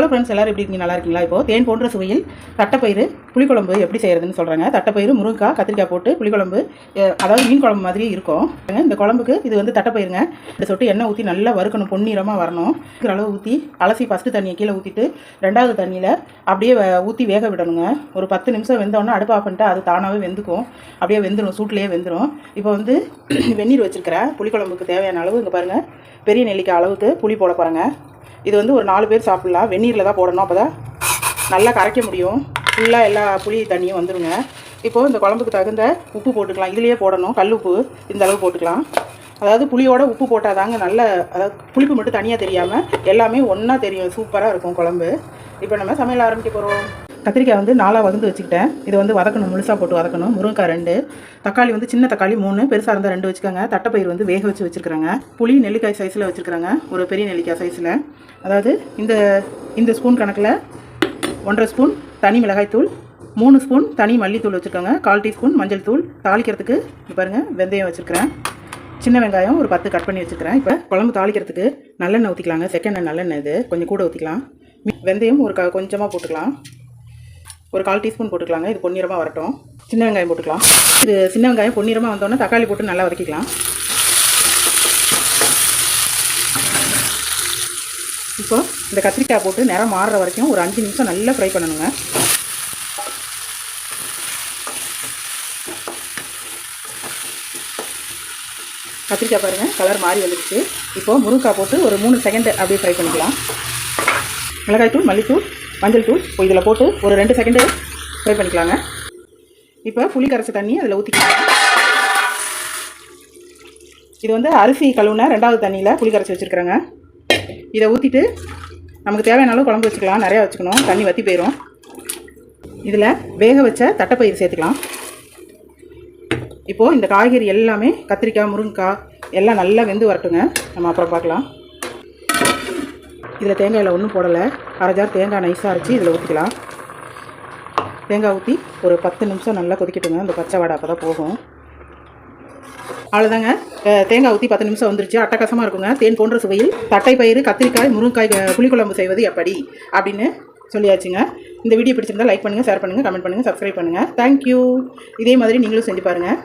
Hello friends எல்லோரும் எப்படி இருக்கீங்க? நல்லா இருக்கீங்களா? இப்போ தேன் போன்ற சுவையில் தட்டைப்பயிறு புளிக்குழம்பு எப்படி செய்கிறதுன்னு சொல்கிறாங்க தட்டைப்பயிறு முருங்கைக்காய் கத்திரிக்காய் போட்டு புளிக்குழம்பு அதாவது மீன் குழம்பு மாதிரி இருக்கும். இந்த குழம்புக்கு இது வந்து தட்டைப்பயிருங்க. இந்த சொட்டு எண்ணெய் ஊற்றி நல்லா வறுக்கணும் பொன்னிறமாக வரணும். இருக்கிற அளவு ஊற்றி அலசி ஃபஸ்ட்டு தண்ணியை கீழே ஊற்றிட்டு ரெண்டாவது தண்ணியில் அப்படியே வ- ஊற்றி வேக விடணுங்க. ஒரு பத்து நிமிஷம் வெந்தோடனே அடுப்பு ஆஃப் பண்ணிட்டு அது தானாகவே வெந்துக்கும். அப்படியே வெந்துடும் சூட்லேயே வெந்துடும் இப்போ வந்து வெந்நீர் வச்சுருக்கிறேன் புளிக்குழம்புக்கு தேவையான அளவு இங்கே பாருங்கள் பெரிய நெல்லிக்காய் அளவுக்கு புளி போட போகிறேங்க இது வந்து ஒரு நாலு பேர் சாப்பிட்லாம். வெந்நீரில் தான் போடணும். அப்போ தான் நல்லா கரைக்க முடியும். ஃபுல்லாக எல்லா புளி தண்ணியும் வந்துடுங்க இப்போது இந்த குழம்புக்கு தகுந்த உப்பு போட்டுக்கலாம். இதுலேயே போடணும். கல் உப்பு இந்த அளவு போட்டுக்கலாம். அதாவது புளியோட உப்பு போட்டால் தாங்க நல்ல அதாவது புளிப்பு மட்டும் தனியாக தெரியாமல் எல்லாமே ஒன்றா தெரியும். சூப்பராக இருக்கும் குழம்பு. இப்போ நம்ம சமையல் ஆரம்பிக்க போகிறோம் கத்திரிக்காய் வந்து நாலாக வதந்து வச்சுக்கிட்டேன். இது வந்து வதக்கணும் முழுசாக போட்டு வதக்கணும். முருங்கைக்காய் ரெண்டு தக்காளி வந்து சின்ன தக்காளி மூணு பெருசாக இருந்தால் ரெண்டு வச்சுக்கோங்க. தட்டைப்பயிர் வந்து வேக வச்சு வச்சுருக்காங்க புளி நெல்லிக்காய் சைஸில் வச்சுருக்காங்க ஒரு பெரிய நெல்லிக்காய் சைஸில் அதாவது இந்த இந்த ஸ்பூன் கணக்கில் ஒன்றரை ஸ்பூன் தனி மிளகாய்த்தூள் மூணு ஸ்பூன் தனி மல்லித்தூள் வச்சுருக்காங்க. கால் டீஸ்பூன் மஞ்சள் தூள். தாளிக்கிறதுக்கு பாருங்கள் வெந்தயம் வச்சுருக்கிறேன். சின்ன வெங்காயம் ஒரு பத்து கட் பண்ணி வச்சுருக்கிறேன். இப்போ குழம்பு தாளிக்கிறதுக்கு நல்லெண்ணெய் ஊற்றிக்கலாங்க செகண்ட் நல்லெண்ணெய் இது. கொஞ்சம் கூட ஊற்றிக்கலாம் வெந்தயம் ஒரு க கொஞ்சமாக போட்டுக்கலாம். ஒரு கால் டீஸ்பூன் போட்டுக்கலாங்க. இது பொன்னிறமாக வரட்டும். சின்ன வெங்காயம் போட்டுக்கலாம். இது சின்ன வெங்காயம் பொன்னிறமாக வந்தோடனே தக்காளி போட்டு நல்லா வதக்கிக்கலாம். இப்போ இந்த கத்திரிக்காய் போட்டு நிறம் மாறுற வரைக்கும் ஒரு அஞ்சு நிமிஷம் நல்லா ஃப்ரை பண்ணணுங்க. கத்திரிக்காய் பாருங்கள் கலர் மாறி வந்துடுச்சு. இப்போது முருங்காய் போட்டு ஒரு மூணு செகண்ட் அப்படியே ஃப்ரை பண்ணிக்கலாம். மிளகாய்த்தூள் மல்லித்தூள் மஞ்சள் தூள் இப்போ இதில் போட்டு ஒரு ரெண்டு செகண்டு ஃப்ரை பண்ணிக்கலாங்க. இப்போ புளி கரைச்ச தண்ணி அதில் ஊற்றிக்கலாம் இது வந்து அரிசி கழுவுன ரெண்டாவது தண்ணியில் புளி கரைச்சி வச்சுருக்குறேங்க. இதை ஊற்றிட்டு நமக்கு தேவையான அளவு குழம்பு வச்சுக்கலாம். நிறையா வச்சுக்கணும். தண்ணி வற்றி போயிடும் இதில் வேக வச்ச தட்டைப்பயிர் சேர்த்துக்கலாம். இப்போது இந்த காய்கறி எல்லாமே கத்திரிக்காய் முருங்கைக்காய் எல்லாம் நல்லா வெந்து வரட்டுங்க. நம்ம அப்புறம் பார்க்கலாம். இதில் தேங்காயில் ஒன்றும் போடலை. அரை ஜார் தேங்காய் நைஸாக அரைச்சி இதில் ஊற்றிக்கலாம் தேங்காய் ஊற்றி ஒரு பத்து நிமிஷம் நல்லா கொதிக்கட்டுங்க. இந்த பச்சை வாடை அப்போ தான் போகும் அவ்வளோதாங்க தேங்காய் ஊற்றி பத்து நிமிஷம் வந்துருச்சு. அட்டகாசமாக இருக்குங்க. தேன் போன்ற சுவையில் தட்டை பயிறு கத்திரிக்காய் முருங்காய் புளிக்குழம்பு செய்வது எப்படி? அப்படின்னு சொல்லியாச்சுங்க. இந்த வீடியோ பிடிச்சிருந்தால் லைக் பண்ணுங்கள் ஷேர் பண்ணுங்கள் கமெண்ட் பண்ணுங்கள் சப்ஸ்கிரைப் பண்ணுங்கள் தேங்க்யூ இதே மாதிரி நீங்களும் செஞ்சு பாருங்கள்